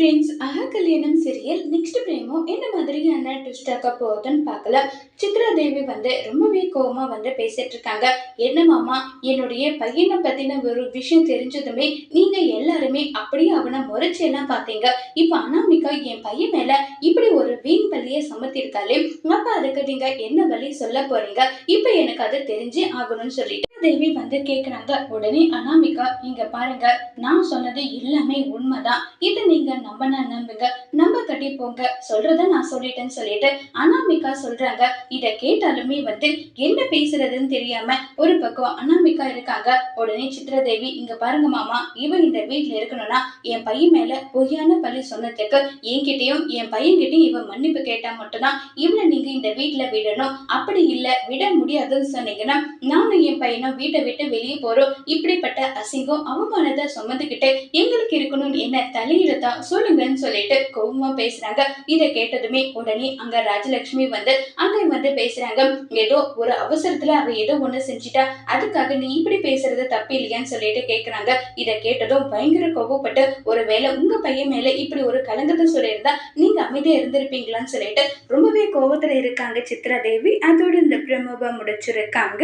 Friends அஹா கல்யாணம் serial next பிரேமோ என்ன மாதிரியான ட்விஸ்ட் ஆக்க போகுதுன்னு பார்க்கலாம். சித்ரா தேவி வந்து ரொம்பவே கோவமா வந்து பேசிட்டு இருக்காங்க. என்ன மாமா என்னுடைய பையனை பத்தின ஒரு விஷயம் தெரிஞ்சதுமே நீங்க எல்லாருமே அப்படியே அவனை முறைச்சு எல்லாம் பார்த்தீங்க. இப்ப அனாமிகா என் பையன் மேல இப்படி ஒரு வீண் வழியை சமத்திருக்காளே அப்ப அதுக்கு நீங்க என்ன வழி சொல்ல போறீங்க? இப்ப எனக்கு அது தெரிஞ்சே ஆகணும்னு சொல்லிட்டு தேவி வந்து கேக்குறாங்க. உடனே அனாமிகா இங்க பாருங்க நான் சொன்னது எல்லாமே உண்மைதான். இது நீங்க நம்பனா நம்புங்க. நம்ப கட்டி போங்க. சொல்றத நான் சொல்லிட்டேன்னு சொல்லிட்டு அனாமிகா சொல்றாங்க. இத கேட்டாலுமே வந்து என்ன பேசுறதுன்னு தெரியாம ஒரு பக்கம் அனாமிகா இருக்காங்க. உடனே சித்ரதேவி இங்க பாருங்க மாமா இவன் இந்த வீட்ல இருக்கணும்னா என் பையன் மேல பொய்யான பழி சொன்னதுக்கு என்கிட்டயும் என் பையன்கிட்டயும் இவன் மன்னிப்பு கேட்டு மட்டும்தான் இவனை நீங்க இந்த வீட்ல விடணும். அப்படி இல்ல விட முடியாதுன்னு சொன்னீங்கன்னா நானும் என் பையனும் வீட்டை விட்டு வெளியே போறோம். இப்படிப்பட்ட அசிங்கம் அவமானத்தை சுமந்துக்கிட்டு எங்களுக்கு இருக்கணும் என்ன தலையில தான் சொல்லுங்கன்னு சொல்லிட்டு கோவமா பேசுறாங்க. இதை கேட்டதுமே உடனே அங்க ராஜலட்சுமி வந்து அங்க வந்து பேசுறாங்க. ஏதோ ஒரு அவசரத்துல அவ ஏதோ ஒண்ணு செஞ்சுட்டா அதுக்காக நீ இப்படி பேசுறது தப்பு இல்லையான்னு சொல்லிட்டு கேக்குறாங்க. இதை கேட்டதும் பயங்கர கோவப்பட்டு ஒருவேளை உங்க பையன் மேல இப்படி ஒரு கலங்கத்தை சொல்லியிருந்தா நீங்க அமைதியா இருந்திருப்பீங்களான்னு சொல்லிட்டு ரொம்பவே கோவத்துல இருக்காங்க சித்ரா தேவி. அதோட இந்த பிரமுக முடிச்சிருக்காங்க.